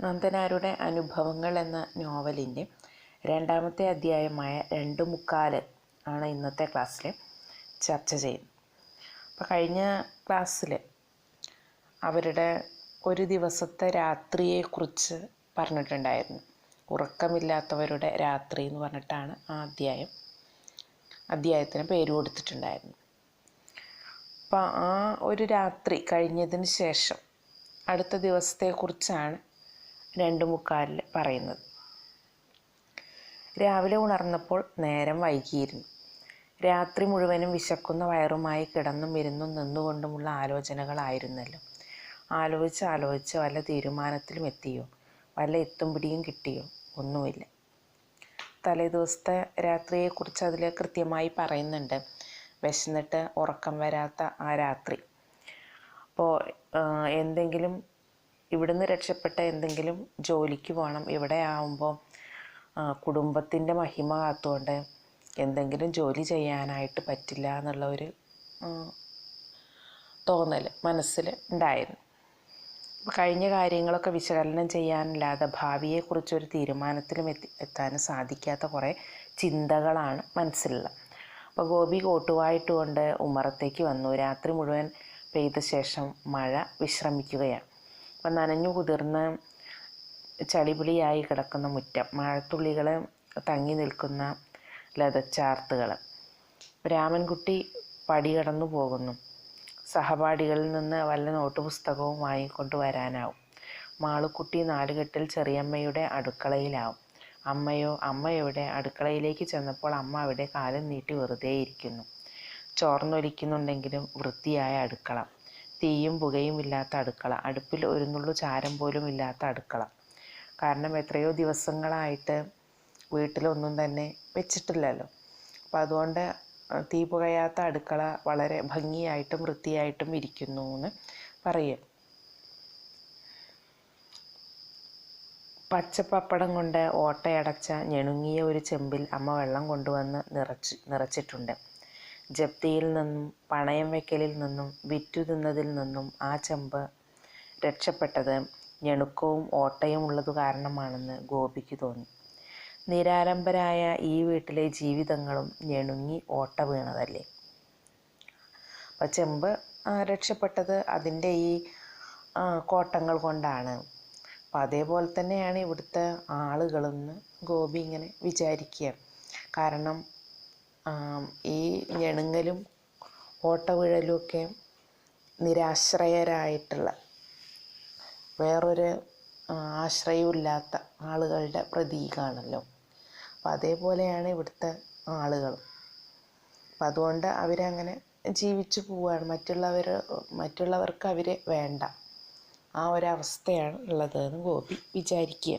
നന്ദനാരുടെ അനുഭവങ്ങൾ എന്ന നോവലിന്റെ രണ്ടാമത്തെ അധ്യായമായ രണ്ട് മുക്കാൽ ആണ് ഇന്നത്തെ ക്ലാസ്സിൽ ചർച്ച ചെയ്യുന്നത്. അപ്പോൾ കഴിഞ്ഞ ക്ലാസ്സിൽ അവരുടെ ഒരു ദിവസത്തെ രാത്രിയെക്കുറിച്ച് പറഞ്ഞിട്ടുണ്ടായിരുന്നു. ഉറക്കമില്ലാത്തവരുടെ രാത്രി എന്ന് പറഞ്ഞിട്ടാണ് ആ അധ്യായം അധ്യായത്തിന് പേര് കൊടുത്തിട്ടുണ്ടായിരുന്നു അപ്പോൾ ആ ഒരു രാത്രി കഴിഞ്ഞതിന് ശേഷം അടുത്ത ദിവസത്തെക്കുറിച്ചാണ് രണ്ട് മുക്കാലിൽ പറയുന്നത്. രാവിലെ ഉണർന്നപ്പോൾ നേരം വൈകിയിരുന്നു. രാത്രി മുഴുവനും വിശക്കുന്ന വയറുമായി കിടന്നും ഇരുന്നും നിന്നുകൊണ്ടുമുള്ള ആലോചനകളായിരുന്നല്ലോ. ആലോചിച്ച് ആലോചിച്ച് വല്ല തീരുമാനത്തിലും എത്തിയോ? വല്ല എത്തും പിടിയും കിട്ടിയോ? ഒന്നുമില്ല. തലേ ദിവസത്തെ രാത്രിയെക്കുറിച്ച് അതിൽ കൃത്യമായി പറയുന്നുണ്ട്. വിശന്നിട്ട് ഉറക്കം വരാത്ത ആ രാത്രി. അപ്പോൾ എന്തെങ്കിലും ഇവിടുന്ന് രക്ഷപ്പെട്ട എന്തെങ്കിലും ജോലിക്ക് പോകണം ഇവിടെ ആവുമ്പോൾ കുടുംബത്തിന്റെ മഹിമ കാത്തുകൊണ്ട് എന്തെങ്കിലും ജോലി ചെയ്യാനായിട്ട് പറ്റില്ല എന്നുള്ള ഒരു തോന്നൽ മനസ്സിൽ ഉണ്ടായിരുന്നു. കഴിഞ്ഞ കാര്യങ്ങളൊക്കെ വിശകലനം ചെയ്യാനില്ലാതെ ഭാവിയെക്കുറിച്ചൊരു തീരുമാനത്തിലും എത്തി എത്താനും സാധിക്കാത്ത കുറേ ചിന്തകളാണ് മനസ്സിലുള്ളത്. അപ്പോൾ ഗോപി കോട്ടുവായിട്ടുകൊണ്ട് ഉമ്മറത്തേക്ക് വന്നു. രാത്രി മുഴുവൻ പെയ്ത ശേഷം മഴ വിശ്രമിക്കുകയാണ്. അപ്പം നനഞ്ഞു കുതിർന്ന് ചളിപുളിയായി കിടക്കുന്ന മുറ്റം മഴത്തുള്ളികൾ തങ്ങി നിൽക്കുന്ന ലതച്ചാർത്തുകൾ രാമൻകുട്ടി പടി കടന്നു പോകുന്നു. സഹപാഠികളിൽ നിന്ന് വല്ല നോട്ട് പുസ്തകവും വാങ്ങിക്കൊണ്ട് വരാനാവും. മാളുക്കുട്ടി നാലുകെട്ടിൽ ചെറിയമ്മയുടെ അടുക്കളയിലാവും. അമ്മയോ അമ്മയുടെ അടുക്കളയിലേക്ക് ചെന്നപ്പോൾ അമ്മ അവിടെ കാലം നീട്ടി വെറുതെ ഇരിക്കുന്നു ചോർന്നൊലിക്കുന്നുണ്ടെങ്കിലും വൃത്തിയായ അടുക്കള. തീയും പുകയും ഇല്ലാത്ത അടുക്കള. അടുപ്പിൽ ഒരു നുള്ളു ചാരം പോലും ഇല്ലാത്ത അടുക്കള. കാരണം എത്രയോ ദിവസങ്ങളായിട്ട് വീട്ടിലൊന്നും തന്നെ വെച്ചിട്ടില്ലല്ലോ. അപ്പം അതുകൊണ്ട് തീ പുകയാത്ത അടുക്കള വളരെ ഭംഗിയായിട്ടും വൃത്തിയായിട്ടും ഇരിക്കുന്നു എന്ന് പറയും പച്ചപ്പപ്പടം കൊണ്ട് ഓട്ടയടച്ച ഞെണുങ്ങിയ ഒരു ചെമ്പിൽ അമ്മ വെള്ളം കൊണ്ടുവന്ന് നിറച്ച് നിറച്ചിട്ടുണ്ട്. ജപ്തിയിൽ നിന്നും പണയം വെക്കലിൽ നിന്നും വിറ്റു തിന്നതിൽ നിന്നും ആ ചെമ്പ് രക്ഷപ്പെട്ടത് ഞെണുക്കവും ഓട്ടയും ഉള്ളത് കാരണമാണെന്ന് ഗോപിക്ക് തോന്നി. നിരാലംബരായ ഈ വീട്ടിലെ ജീവിതങ്ങളും ഞെണുങ്ങി ഓട്ട വീണതല്ലേ? അപ്പം ചെമ്പ് രക്ഷപ്പെട്ടത് അതിന്റെ ഈ കോട്ടങ്ങൾ കൊണ്ടാണ്. അപ്പം അതേപോലെ തന്നെയാണ് ഇവിടുത്തെ ആളുകളെന്ന് ഗോപി ഇങ്ങനെ വിചാരിക്കുക. കാരണം ഈ ഞെണുങ്ങലും ഓട്ടവിഴലുമൊക്കെ നിരാശ്രയരായിട്ടുള്ള വേറൊരു ആശ്രയമില്ലാത്ത ആളുകളുടെ പ്രതീകമാണല്ലോ അപ്പം അതേപോലെയാണ് ഇവിടുത്തെ ആളുകൾ അപ്പം അതുകൊണ്ട് അവരങ്ങനെ ജീവിച്ചു പോവുകയാണ് മറ്റുള്ളവർ മറ്റുള്ളവർക്ക് അവരെ വേണ്ട. ആ ഒരവസ്ഥയാണ് ഉള്ളത് എന്ന് ഗോപി വിചാരിക്കുക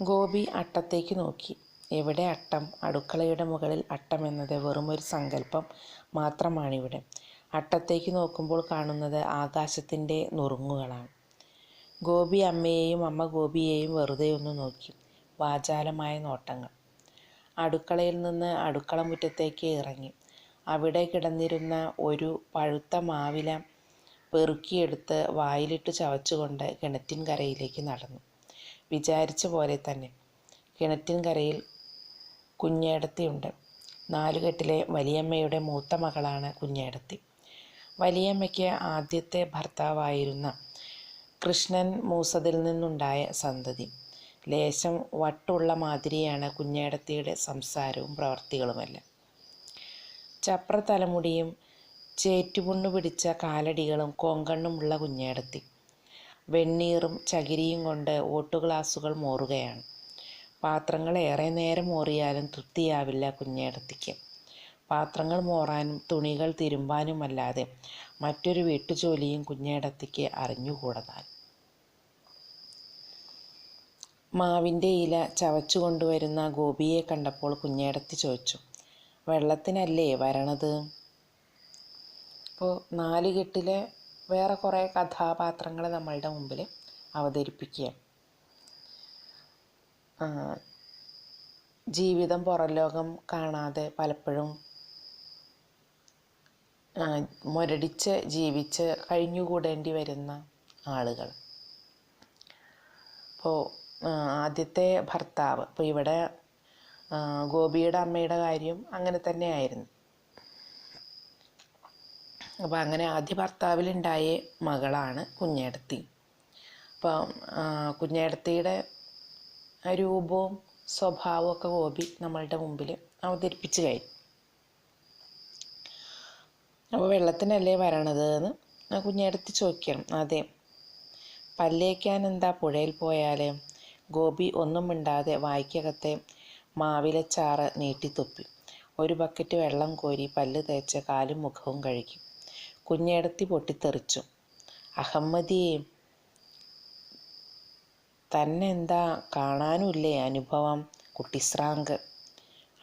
ഗോപി അട്ടത്തേക്ക് നോക്കി. എവിടെ അട്ടം? അടുക്കളയുടെ മുകളിൽ അട്ടം എന്നത് വെറുമൊരു സങ്കല്പം മാത്രമാണിവിടെ. അട്ടത്തേക്ക് നോക്കുമ്പോൾ കാണുന്നത് ആകാശത്തിന്റെ നുറുങ്ങുകളാണ്. ഗോപി അമ്മയെയും അമ്മ ഗോപിയെയും വെറുതെ ഒന്ന് നോക്കി. വാചാലമായ നോട്ടങ്ങൾ. അടുക്കളയിൽ നിന്ന് അടുക്കള മുറ്റത്തേക്ക് ഇറങ്ങി. അവിടെ കിടന്നിരുന്ന ഒരു പഴുത്ത മാവില പെറുക്കിയെടുത്ത് വായിലിട്ട് ചവച്ചുകൊണ്ട് കിണറ്റിൻ കരയിലേക്ക് നടന്നു. വിചാരിച്ച പോലെ തന്നെ. കിണറ്റിൻ കരയിൽ കുഞ്ഞേടത്തിയുണ്ട്. നാലുകെട്ടിലെ വലിയമ്മയുടെ മൂത്ത മകളാണ് കുഞ്ഞേടത്തി. വലിയമ്മയ്ക്ക് ആദ്യത്തെ ഭർത്താവായിരുന്ന കൃഷ്ണൻ മൂസതിൽ നിന്നുണ്ടായ സന്തതി. ലേശം വട്ടുള്ള മാതിരിയാണ് കുഞ്ഞേടത്തിയുടെ സംസാരവും പ്രവർത്തികളുമെല്ലാം. ചപ്ര തലമുടിയും ചേറ്റുപുണ്ണു പിടിച്ച കാലടികളും കോങ്കണ്ണുമുള്ള കുഞ്ഞേടത്തി. വെണ്ണീറും ചകിരിയും കൊണ്ട് ഓട്ടുഗ്ലാസുകൾ മോറുകയാണ്. പാത്രങ്ങൾ ഏറെ നേരം മോറിയാലും തൃപ്തിയാവില്ല കുഞ്ഞേടത്തിക്ക്. പാത്രങ്ങൾ മോറാനും തുണികൾ തിരുമ്പാനുമല്ലാതെ മറ്റൊരു വീട്ടുജോലിയും കുഞ്ഞേടത്തിക്ക് അറിഞ്ഞുകൂടതാൽ. മാവിന്റെ ഇല ചവച്ചു കൊണ്ടുവരുന്ന ഗോപിയെ കണ്ടപ്പോൾ കുഞ്ഞേടത്തി ചോദിച്ചു വെള്ളത്തിനല്ലേ വരണത്? ഇപ്പോൾ നാലുകെട്ടിലെ വേറെ കുറേ കഥാപാത്രങ്ങൾ നമ്മളുടെ മുമ്പിൽ അവതരിപ്പിക്കുക ജീവിതം പുറം ലോകം കാണാതെ പലപ്പോഴും മുരടിച്ച് ജീവിച്ച് കഴിഞ്ഞുകൂടേണ്ടി വരുന്ന ആളുകൾ. അപ്പോൾ ആദ്യത്തെ ഭർത്താവ് ഇപ്പോൾ ഇവിടെ ഗോപിയുടെ അമ്മയുടെ കാര്യം അങ്ങനെ തന്നെയായിരുന്നു. അപ്പോൾ അങ്ങനെ ആദ്യ ഭർത്താവിലുണ്ടായ മകളാണ് കുഞ്ഞേടത്തി. അപ്പം കുഞ്ഞേടത്തിയുടെ രൂപവും സ്വഭാവവും ഒക്കെ ഗോപി നമ്മളുടെ മുമ്പിൽ അവതരിപ്പിച്ച് കഴിഞ്ഞു. അപ്പോൾ വെള്ളത്തിനല്ലേ വരണത് എന്ന് കുഞ്ഞേടത്തി ചോദിക്കണം. അതെ പല്ലേക്കാൻ എന്താ പുഴയിൽ പോയാൽ ഗോപി ഒന്നും മിണ്ടാതെ വായിക്കകത്തെ മാവിലെ ചാറ് നീട്ടിത്തുപ്പി. ഒരു ബക്കറ്റ് വെള്ളം കോരി പല്ല് തേച്ച് കാലും മുഖവും കഴുകി. കുഞ്ഞേടത്തി പൊട്ടിത്തെറിച്ചു. അഹമ്മദിയെ തന്നെന്താ കാണാനുമില്ലേ അനുഭവം കുട്ടിശ്രാങ്ക്?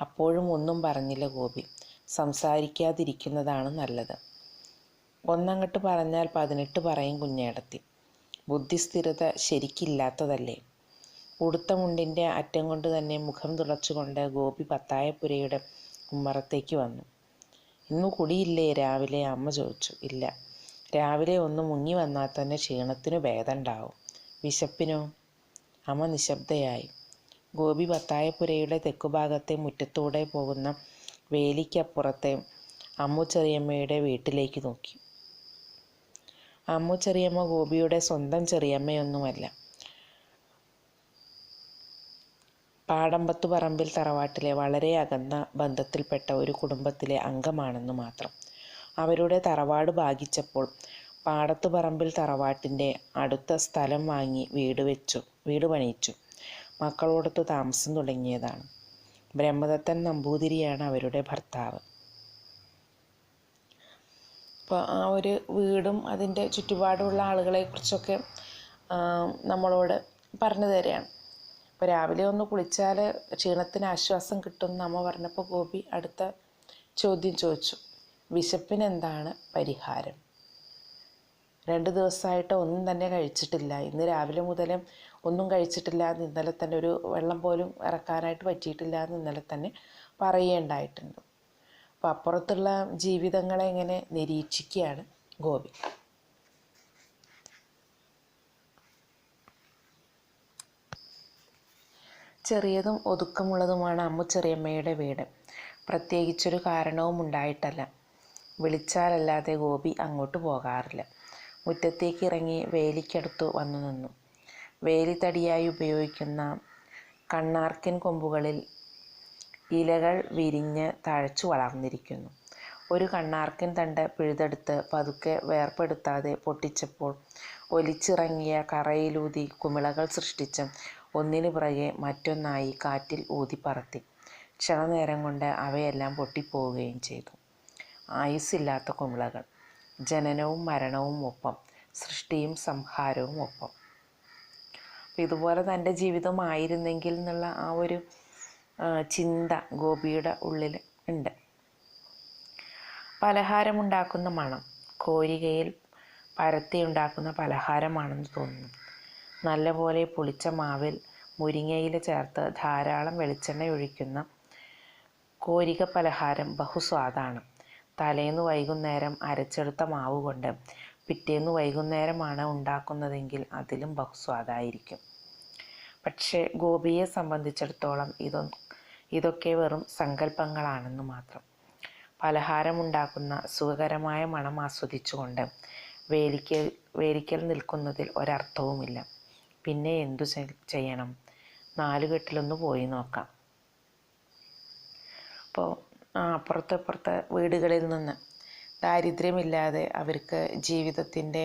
അപ്പോഴും ഒന്നും പറഞ്ഞില്ല ഗോപി. സംസാരിക്കാതിരിക്കുന്നതാണ് നല്ലത്. ഒന്നങ്ങട്ട് പറഞ്ഞാൽ പതിനെട്ട് പറയും കുഞ്ഞേടത്തി. ബുദ്ധിസ്ഥിരത ശരിക്കില്ലാത്തതല്ലേ? ഉടുത്ത മുണ്ടിന്റെ അറ്റം കൊണ്ട് തന്നെ മുഖം തുടച്ചുകൊണ്ട് ഗോപി പത്തായപ്പുരയുടെ ഉമ്മറത്തേക്ക് വന്നു. ഇന്നു കുടിയില്ലേ? രാവിലെ അമ്മ ചോദിച്ചു. ഇല്ല. രാവിലെ ഒന്ന് മുങ്ങി വന്നാൽ തന്നെ ക്ഷീണത്തിനു ഭേദമുണ്ടാവും. വിശപ്പിനോ? അമ്മ നിശബ്ദയായി. ഗോപി പത്തായപ്പുരയുടെ തെക്കുഭാഗത്തെ മുറ്റത്തൂടെ പോകുന്ന വേലിക്കപ്പുറത്തെ അമ്മു ചെറിയമ്മയുടെ വീട്ടിലേക്ക് നോക്കി. അമ്മു ചെറിയമ്മ ഗോപിയുടെ സ്വന്തം ചെറിയമ്മയൊന്നുമല്ല. പാടമ്പത്തു പറമ്പിൽ തറവാട്ടിലെ വളരെ അകന്ന ബന്ധത്തിൽപ്പെട്ട ഒരു കുടുംബത്തിലെ അംഗമാണെന്ന് മാത്രം. അവരുടെ തറവാട് ഭാഗിച്ചപ്പോൾ പാടത്തു പറമ്പിൽ തറവാട്ടിന്റെ അടുത്ത സ്ഥലം വാങ്ങി വീട് വെച്ചു വീട് പണിയിച്ചു. മക്കളോടൊത്ത് താമസം തുടങ്ങിയതാണ്. ബ്രഹ്മദത്തൻ നമ്പൂതിരിയാണ് അവരുടെ ഭർത്താവ്. അപ്പോൾ ആ ഒരു വീടും അതിന്റെ ചുറ്റുപാടുമുള്ള ആളുകളെക്കുറിച്ചൊക്കെ നമ്മളോട് പറഞ്ഞു തരികയാണ്. അപ്പോൾ രാവിലെ ഒന്ന് കുളിച്ചാൽ ക്ഷീണത്തിന് ആശ്വാസം കിട്ടുമെന്ന് അമ്മ പറഞ്ഞപ്പോൾ ഗോപി അടുത്ത ചോദ്യം ചോദിച്ചു. വിശപ്പിന് എന്താണ് പരിഹാരം? രണ്ട് ദിവസമായിട്ട് ഒന്നും തന്നെ കഴിച്ചിട്ടില്ല. ഇന്ന് രാവിലെ മുതൽ ഒന്നും കഴിച്ചിട്ടില്ല എന്ന് ഇന്നലെ തന്നെ ഒരു വെള്ളം പോലും ഇറക്കാനായിട്ട് പറ്റിയിട്ടില്ല എന്ന് ഇന്നലെ തന്നെ പറയേണ്ടായിട്ടുണ്ട്. അപ്പോൾ അപ്പുറത്തുള്ള ജീവിതങ്ങളെ ഇങ്ങനെ നിരീക്ഷിക്കുകയാണ് ഗോപി? ചെറിയതും ഒതുക്കമുള്ളതുമാണ് അമ്മു ചെറിയമ്മയുടെ വീട്. പ്രത്യേകിച്ചൊരു കാരണവും ഉണ്ടായിട്ടല്ല. വിളിച്ചാലല്ലാതെ ഗോപി അങ്ങോട്ട് പോകാറില്ല. മുറ്റത്തേക്ക് ഇറങ്ങി വേലിക്കടുത്തു വന്നു നിന്നു. വേലിത്തടിയായി ഉപയോഗിക്കുന്ന കണ്ണാർക്കിൻ കൊമ്പുകളിൽ ഇലകൾ വിരിഞ്ഞ് തഴച്ചു വളർന്നിരിക്കുന്നു. ഒരു കണ്ണാർക്കിൻ തണ്ട് പിഴുതെടുത്ത് പതുക്കെ വേർപ്പെടുത്താതെ പൊട്ടിച്ചപ്പോൾ ഒലിച്ചിറങ്ങിയ കറയിലൂതി കുമിളകൾ സൃഷ്ടിച്ച് ഒന്നിനു പുറകെ മറ്റൊന്നായി കാറ്റിൽ ഊതിപ്പറത്തി ക്ഷണനേരം കൊണ്ട് അവയെല്ലാം പൊട്ടിപ്പോവുകയും ചെയ്തു. ആയുസ്സില്ലാത്ത കുമിളകൾ ജനനവും മരണവും ഒപ്പം സൃഷ്ടിയും സംഹാരവും ഒപ്പം. അപ്പം ഇതുപോലെ തന്റെ ജീവിതമായിരുന്നെങ്കിൽ എന്നുള്ള ആ ഒരു ചിന്ത ഗോപിയുടെ ഉള്ളിൽ ഉണ്ട്. പലഹാരമുണ്ടാക്കുന്ന മണം കോരികയിൽ പരത്തി ഉണ്ടാക്കുന്ന പലഹാരമാണെന്ന് തോന്നുന്നു. നല്ലപോലെ പുളിച്ച മാവിൽ മുരിങ്ങയില ചേർത്ത് ധാരാളം വെളിച്ചെണ്ണ ഒഴിക്കുന്ന കോരിക പലഹാരം ബഹുസ്വാദാണ്. തലേന്ന് വൈകുന്നേരം അരച്ചെടുത്ത മാവ് കൊണ്ട് പിറ്റേന്ന് വൈകുന്നേരമാണ് ഉണ്ടാക്കുന്നതെങ്കിൽ അതിലും ബഹുസ്വാദായിരിക്കും. പക്ഷേ ഗോപിയെ സംബന്ധിച്ചിടത്തോളം ഇതൊ ഇതൊക്കെ വെറും സങ്കല്പങ്ങളാണെന്ന് മാത്രം. പലഹാരമുണ്ടാക്കുന്ന സുഖകരമായ മണം ആസ്വദിച്ചുകൊണ്ട് വേലിക്കൽ വേലിക്കൽ നിൽക്കുന്നതിൽ ഒരർത്ഥവുമില്ല. പിന്നെ എന്തു ചെയ്യണം? നാലുകെട്ടിലൊന്ന് പോയി നോക്കാം. അപ്പോൾ അപ്പുറത്തെ അപ്പുറത്തെ വീടുകളിൽ നിന്ന് ദാരിദ്ര്യമില്ലാതെ അവർക്ക് ജീവിതത്തിന്റെ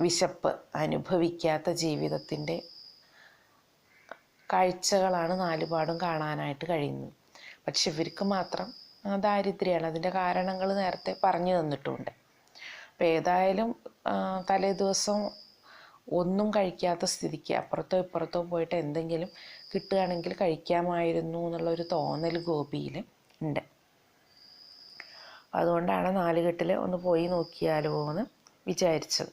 വിശപ്പ് അനുഭവിക്കാത്ത ജീവിതത്തിന്റെ കാഴ്ചകളാണ് നാലുപാടും കാണാനായിട്ട് കഴിയുന്നത്. പക്ഷെ ഇവർക്ക് മാത്രം ദാരിദ്ര്യമാണ്. അതിന്റെ കാരണങ്ങൾ നേരത്തെ പറഞ്ഞു തന്നിട്ടുണ്ട്. അപ്പോൾ ഏതായാലും തലേ ദിവസം ഒന്നും കഴിക്കാത്ത സ്ഥിതിക്ക് അപ്പുറത്തോ ഇപ്പുറത്തോ പോയിട്ട് എന്തെങ്കിലും കിട്ടുകയാണെങ്കിൽ കഴിക്കാമായിരുന്നു എന്നുള്ളൊരു തോന്നൽ ഗോപിയിൽ ഉണ്ട്. അതുകൊണ്ടാണ് നാലുകെട്ടിൽ ഒന്ന് പോയി നോക്കിയാലോ എന്ന് വിചാരിച്ചത്.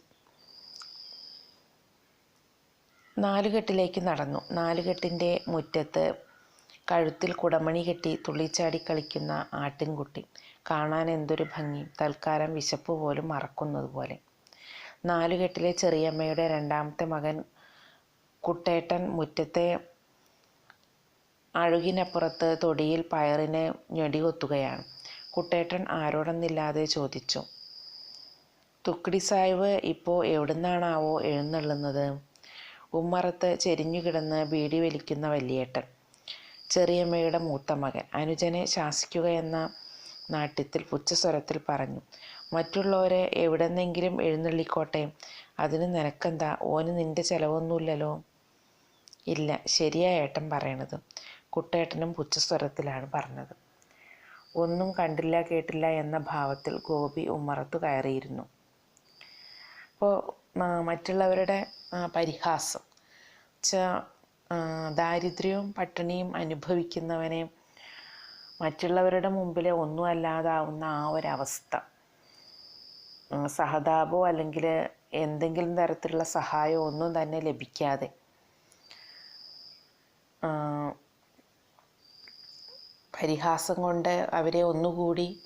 നാലുകെട്ടിലേക്ക് നടന്നു. നാലുകെട്ടിന്റെ മുറ്റത്ത് കഴുത്തിൽ കുടമണി കെട്ടി തുള്ളിച്ചാടി കളിക്കുന്ന ആട്ടിൻകുട്ടി. കാണാൻ എന്തൊരു ഭംഗി. തൽക്കാലം വിശപ്പ് പോലും മറക്കുന്നത് പോലെ. നാലുകെട്ടിലെ ചെറിയമ്മയുടെ രണ്ടാമത്തെ മകൻ കുട്ടേട്ടൻ മുറ്റത്തെ അഴുകിനപ്പുറത്ത് തൊടിയിൽ പയറിന് ഞൊടികൊത്തുകയാണ്. കുട്ടേട്ടൻ ആരോടെന്നില്ലാതെ ചോദിച്ചു തുക്കിടി സാഹിബ് ഇപ്പോൾ എവിടുന്നാണാവോ എഴുന്നള്ളുന്നത്? ഉമ്മറത്ത് ചെരിഞ്ഞു കിടന്ന് ബീഡി വലിക്കുന്ന വലിയേട്ടൻ ചെറിയമ്മയുടെ മൂത്ത മകൻ. അനുജനെ ശാസിക്കുകയെന്ന നാട്യത്തിൽ പുച്ഛസ്വരത്തിൽ പറഞ്ഞു മറ്റുള്ളവരെ എവിടെന്നെങ്കിലും എഴുന്നള്ളിക്കോട്ടെ. അതിന് നിനക്കെന്താ? ഓന് നിന്റെ ചിലവൊന്നുമില്ലല്ലോ. ഇല്ല ശരിയാ ഏട്ടൻ പറയണത്. കുട്ടേട്ടനും പുച്ഛസ്വരത്തിലാണ് പറഞ്ഞത്. ഒന്നും കണ്ടില്ല കേട്ടില്ല എന്ന ഭാവത്തിൽ ഗോപി ഉമ്മറത്തു കയറിയിരുന്നു. അപ്പോൾ മറ്റുള്ളവരുടെ പരിഹാസം. ദാരിദ്ര്യവും പട്ടിണിയും അനുഭവിക്കുന്നവനെ മറ്റുള്ളവരുടെ മുമ്പിലെ ഒന്നും അല്ലാതാവുന്ന ആ ഒരവസ്ഥ. സഹതാപമോ അല്ലെങ്കിൽ എന്തെങ്കിലും തരത്തിലുള്ള സഹായമോ ഒന്നും തന്നെ ലഭിക്കാതെ. പരിഹാസം കൊണ്ട് അവരെ ഒന്നുകൂടി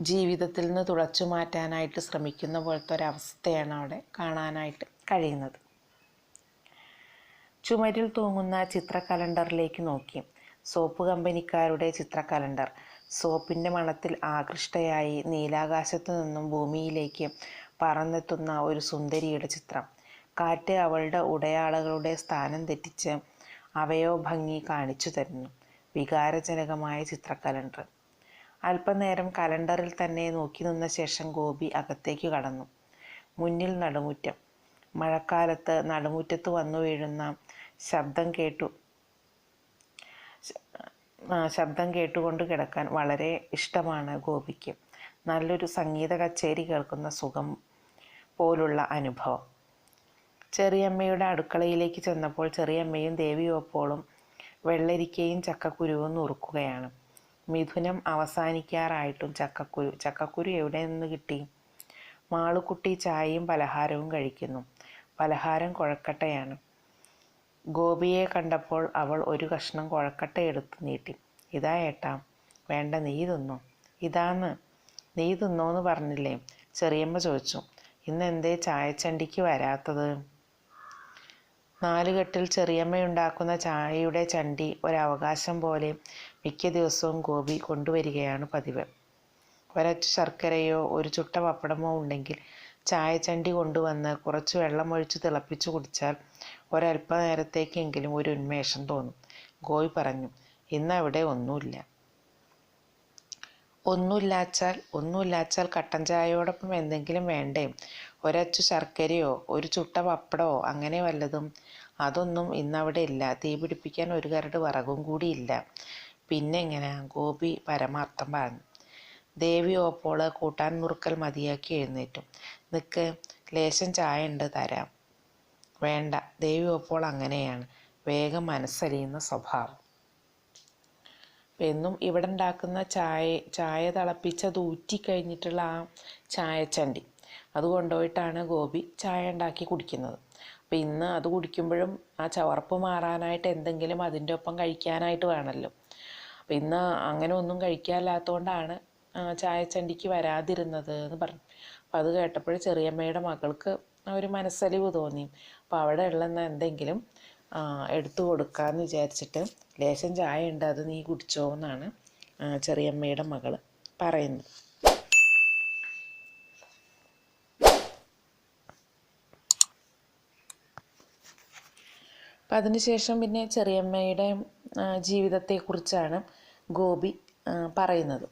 ജീവിതത്തിൽ നിന്ന് തുളച്ചു മാറ്റാനായിട്ട് ശ്രമിക്കുന്ന പോലത്തെ ഒരവസ്ഥയാണ് അവിടെ കാണാനായിട്ട് കഴിയുന്നത്. ചുമരിൽ തൂങ്ങുന്ന ചിത്ര കലണ്ടറിലേക്ക് നോക്കി. സോപ്പ് കമ്പനിക്കാരുടെ ചിത്ര കലണ്ടർ സോപ്പിന്റെ മണത്തിൽ ആകൃഷ്ടയായി നീലാകാശത്തു നിന്നും ഭൂമിയിലേക്ക് പറന്നെത്തുന്ന ഒരു സുന്ദരിയുടെ ചിത്രം. കാറ്റ് അവളുടെ ഉടയാളകളുടെ സ്ഥാനം തെറ്റിച്ച് അവയോ ഭംഗി കാണിച്ചു തരുന്നു. വികാരജനകമായ ചിത്ര കലണ്ടർ അല്പനേരം കലണ്ടറിൽ തന്നെ നോക്കി നിന്ന ശേഷം ഗോപി അകത്തേക്ക് കടന്നു. മുന്നിൽ നടുമുറ്റം. മഴക്കാലത്ത് നടുമുറ്റത്ത് വന്നു വീഴുന്ന ശബ്ദം കേട്ടു. ശബ്ദം കേട്ടുകൊണ്ട് കിടക്കാൻ വളരെ ഇഷ്ടമാണ് ഗോപിക്ക്. നല്ലൊരു സംഗീത കച്ചേരി കേൾക്കുന്ന സുഖം പോലുള്ള അനുഭവം. ചെറിയമ്മയുടെ അടുക്കളയിലേക്ക് ചെന്നപ്പോൾ ചെറിയമ്മയും ദേവിയോപ്പോളും വെള്ളരിക്കയും ചക്കക്കുരുവും നുറുക്കുകയാണ്. മിഥുനം അവസാനിക്കാറായിട്ടും ചക്കക്കുരു ചക്കക്കുരു എവിടെ നിന്ന് കിട്ടി? മാളുക്കുട്ടി ചായയും പലഹാരവും കഴിക്കുന്നു. പലഹാരം കുഴക്കട്ടയാണ്. ഗോപിയെ കണ്ടപ്പോൾ അവൾ ഒരു കഷ്ണം കുഴക്കട്ട എടുത്ത് നീട്ടി. ഇതാ ഏട്ടാ വേണ്ട നീ തിന്നു. ഇതാന്ന് നീ തിന്നോന്ന് പറഞ്ഞില്ലേ? ചെറിയമ്മ ചോദിച്ചു. ഇന്ന് എന്തേ ചായച്ചണ്ടിക്ക് വരാത്തത്? നാലുകെട്ടിൽ ചെറിയമ്മയുണ്ടാക്കുന്ന ചായയുടെ ചണ്ടി ഒരവകാശം പോലെ മിക്ക ദിവസവും ഗോപി കൊണ്ടുവരികയാണ് പതിവ്. ഒരച്ചു ശർക്കരയോ ഒരു ചുട്ട പപ്പടമോ ഉണ്ടെങ്കിൽ ചായച്ചണ്ടി കൊണ്ടുവന്ന് കുറച്ച് വെള്ളമൊഴിച്ച് തിളപ്പിച്ചു കുടിച്ചാൽ ഒരല്പനേരത്തേക്കെങ്കിലും ഒരു ഉന്മേഷം തോന്നും. ഗോപി പറഞ്ഞു ഇന്നവിടെ ഒന്നുമില്ല. ഒന്നുമില്ലാച്ചാൽ ഒന്നുമില്ലാച്ചാൽ കട്ടൻ ചായയോടൊപ്പം എന്തെങ്കിലും വേണ്ടേ? ഒരച്ചു ശർക്കരയോ ഒരു ചുട്ട പപ്പടമോ അങ്ങനെ വല്ലതും? അതൊന്നും ഇന്നവിടെ ഇല്ല. തീ പിടിപ്പിക്കാൻ ഒരു കരട് വിറകും കൂടിയില്ല പിന്നെ എങ്ങനെ ഗോപി പരമാർത്ഥം പറഞ്ഞു. ദേവി ഓപ്പോൾ കൂട്ടാൻ മുറുക്കൽ മതിയാക്കി എഴുന്നേറ്റു. നിൽക്ക് ലേശം ചായ ഉണ്ട് തരാം. വേണ്ട. ദൈവം അപ്പോൾ അങ്ങനെയാണ്. വേഗം മനസ്സലിയുന്ന സ്വഭാവം. എന്നും ഇവിടെ ഉണ്ടാക്കുന്ന ചായ ചായ തിളപ്പിച്ചത് അത് കഴിഞ്ഞിട്ടുള്ള ആ ചായച്ചണ്ടി. അത് കൊണ്ടുപോയിട്ടാണ് ഗോപി ചായ ഉണ്ടാക്കി കുടിക്കുന്നത്. അപ്പോൾ ഇന്ന് അത് കുടിക്കുമ്പോഴും ആ ചവർപ്പ് മാറാനായിട്ട് എന്തെങ്കിലും അതിന്റെ ഒപ്പം കഴിക്കാനായിട്ട് വേണമല്ലോ. അപ്പം ഇന്ന് അങ്ങനെ ഒന്നും കഴിക്കാനില്ലാത്തതുകൊണ്ടാണ് ചായച്ചണ്ടിക്ക് വരാതിരുന്നത് എന്ന് പറഞ്ഞു. അപ്പോൾ അത് കേട്ടപ്പോൾ ചെറിയമ്മയുടെ മകൾക്ക് ഒരു മനസ്സലിവ് തോന്നി. അപ്പോൾ അവിടെ ഉള്ള എന്തെങ്കിലും എടുത്തു കൊടുക്കാമെന്ന് വിചാരിച്ചിട്ട് ലേശം ചായ ഉണ്ട് അത് നീ കുടിച്ചോ എന്നാണ് ചെറിയമ്മയുടെ മകൾ പറയുന്നത്. അപ്പം അതിനുശേഷം പിന്നെ ചെറിയമ്മയുടെ ജീവിതത്തെക്കുറിച്ചാണ് ഗോപി പറയുന്നത്.